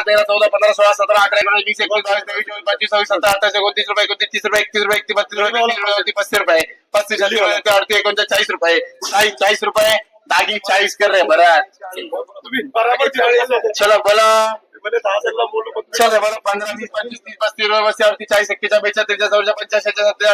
बारा तेरा चौदा पंधरा सोळा सतरा अठरा एकोणीस वीस एकवीस बावीस तेवीस चोवीस पंचवीस सव्वीस सत्तर अठ्ठावीस एकोणतीस रुपये एकोणतीस तीस रुपये एकतीस रुपये एकतीस बत्तीस रुपये पस्तीस छत्तीस रुपये अडतीस एकोणचाळीस चाळीस रुपये चाळीस चाळीस रुपये दागी चाळीस कर रहे बरं बराबर। चलो बोला। चलो तीस अडतीस छत्तीस सत्तर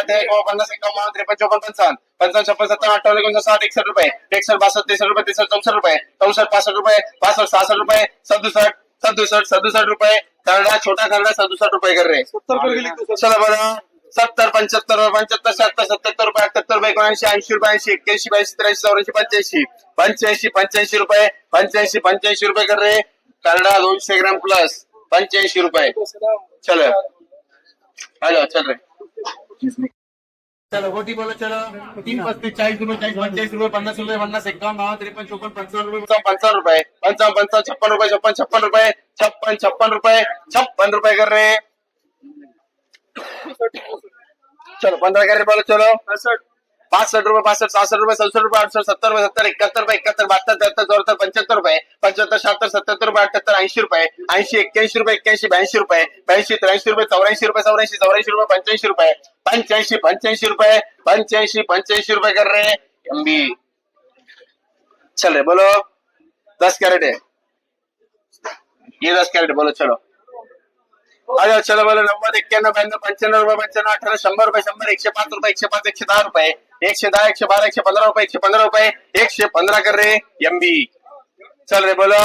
पन्नास छप्पन साठ एकसष्ट रुपये एकसष्ट बासष्ट त्रेसष्ट रुपये त्रेसष्ट चौसष्ट रुपये चौसष्ट पासष्ट रुपये पासष्ट सहासष्ट रुपये सदुसष्ट सदुसष्ट सदुसष्ट रुपये करडा छोटा करडा सदुसष्ट रुपये कर रे सत्तर कर गेली तू चला बरं सत्तर पंच्याहत्तर पंच्याहत्तर शहात्तर सत्याहत्तर रुपये अठ्याहत्तर रुपये एकोणऐंशी ऐंशी रुपये ऐंशी एक्क्याऐंशी ब्याऐंशी त्र्याऐंशी चौऱ्याऐंशी पंच्याऐंशी पंच्याऐंशी पंच्याऐंशी रुपये पंच्याऐंशी पंच्याऐंशी रुपये कर रे करडा दोनशे ग्राम प्लस पंच्याऐंशी रुपये. चलो. हॅलो चल रे. चलो गोटी बोलो चलो. तीन पस्तीस चाळीस रुपये चाळीस पंचाळीस रुपये पन्नास रुपये पन्नास एकावन्न बावन्न त्रेपन्न चोपन्न पंचावन्न रुपये पंचावन्न रुपये पंचावन्न पंचावन्न छप्पन रुपये छप्पन छप्पन रुपये छप्पन छप्पन रुपये छप्पन रुपये कर रे चलो पंद्रह कर रे बोलो चलो. पासष्ट रुपये, पासष्ट, सहासष्ट रुपए सदुसष्ट रुपए अडुसष्ट सत्तर रुपये, सत्तर, एकाहत्तर रुपये, एकाहत्तर, बहात्तर, त्र्याहत्तर चौहत्तर पंच्याहत्तर रुपये, पंच्याहत्तर, शहात्तर, सत्याहत्तर रुपये, अठ्याहत्तर, ऐंशी रुपये, ऐंशी, एक्क्याऐंशी रुपये, एक्क्याऐंशी, ब्याऐंशी रुपये, ब्याऐंशी, त्र्याऐंशी रुपये, चौऱ्याऐंशी रुपये, चौऱ्याऐंशी चौऱ्याऐंशी रुपये, पंच्याऐंशी रुपये, पंच्याऐंशी पंच्याऐंशी रुपये, पंच्याऐंशी पंच्याऐंशी रुपये कर रे एमबी चल रे, बोलो। दस कैरेट है। ये दस कैरेट, बोलो, चलो। अरे चलो, बोलो नव्वद एक्क्याण्णव ब्याण्णव पंच्याण्णव रुपये पंच्याण्णव अठरा शंभर रुपये शंभर एकशे पाच रुपये एकशे पाच एकशे दहा रुपये। एकशे दहा एकशे बारा एकशे पंधरा रुपये एकशे पंधरा रुपये एकशे पंधरा कर रे एमबी चल रे बोलो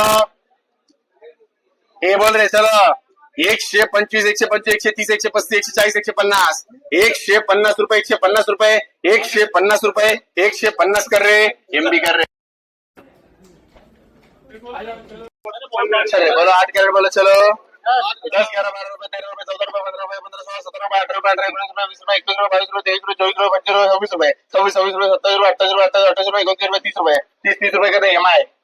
हे बोल रे चलो एकशे पंचवीस एकशे पंचवीस एकशे तीस एकशे पस्तीस एकशे चाळीस एकशे पन्नास एकशे पन्नास रुपये एकशे पन्नास रुपये एकशे पन्नास रुपये एकशे पन्नास कर रे एमबी कर रे चलो बोलो आठ कैरेट बोलो चलो दस ग्यारह बारह रुपए तेरह रुपए चौदह रुपए पंद्रह रुपए पंद्रह सोलह सत्रह रुपए रुपए रुपए रुपए रुपए रुपए रुपए रुपए रुपए रुपए रुपए रुपए रुपए रुपए रुपए रुपए रुपए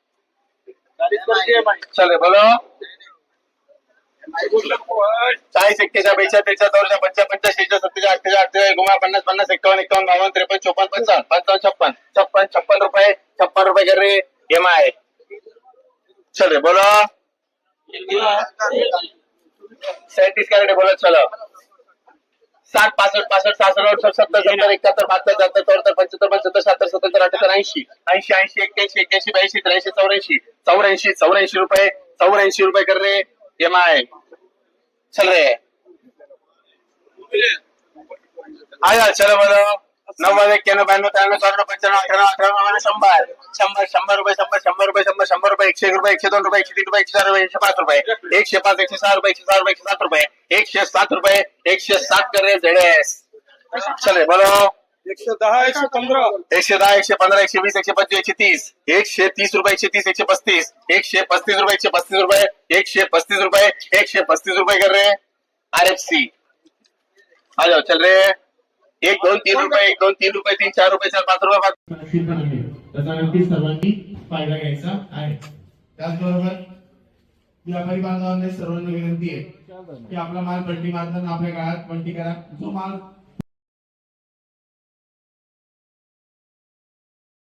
चाळीस बेचाळीस त्रेचाळीस चौऱ्याच्या पंचा पंचाळीस शेहेचाळीस सत्तेचाळीस अठ्ठेचाळीस अठ्ठेचाळीस गुमा पन्नास पन्नास एकावन्न एकावन्न बावन्न त्रेपन्न चोपन्न पंचावन्न पंचावन्न छप्पन छप्पन छप्पन रुपये छप्पन रुपये कर रे एम आई चल रे बोलो सैंतीस कैरेट बोलो चलो. साठ पासष्ट पासष्ट सहासष्ट अडुसष्ट सत्तर सत्तर एकाहत्तर बहात्तर त्र्याहत्तर चौहत्तर पंच्याहत्तर पंच्याहत्तर शहात्तर सत्याहत्तर अठ्याहत्तर ऐंशी. ऐंशी ऐंशी एक्क्याऐंशी एक्क्याऐंशी ब्याऐंशी त्र्याऐंशी चौऱ्याऐंशी. चौऱ्याऐंशी चौऱ्याऐंशी रुपये चौऱ्याऐंशी रुपये कर रे. एम आय चल रे. आया चलो बोलो नव्वद एक्क्याण्णव ब्याण्णव त्र्याण्णव चौऱ्याण्णव पंच्याण्णव अठ्याण्णव अठ्याण्णव शंभर शंभर शंभर रुपये शंभर शंभर रुपये शंभर शंभर रुपये एकशे एक रुपये एकशे दोन रुपये एकशे तीन रुपये एकशे चार रुपये एकशे पाच रुपये एकशे पाच एकशे सहा रुपये एकशे सहा रुपये एकशे सात रुपये एकशे सात रुपये एकशे सात कर चले बोलो एकशे दहा एकशे पंधरा एकशे दहा एकशे पंधरा एकशे वीस एकशे पंचवीस एकशे तीस एकशे तीस रुपये एकशे तीस एकशे पस्तीस एकशे पस्तीस रुपये एकशे पस्तीस रुपये एकशे पस्तीस रुपये एकशे पस्तीस रुपये कर रे आर एफ़ सी आ जाओ चल रे एक दोन तीन रुपये एक दोन तीन रुपये तीन चार रुपये चार पाच रुपये पाच त्याचा नक्कीच सर्वांनी फायदा घ्यायचा आहे. त्याचबरोबर व्यापारी बांधवांना सर्वांना विनंती आहे की आपला माल बंडी मारताना आपल्या काळात बंडी करा. जो माल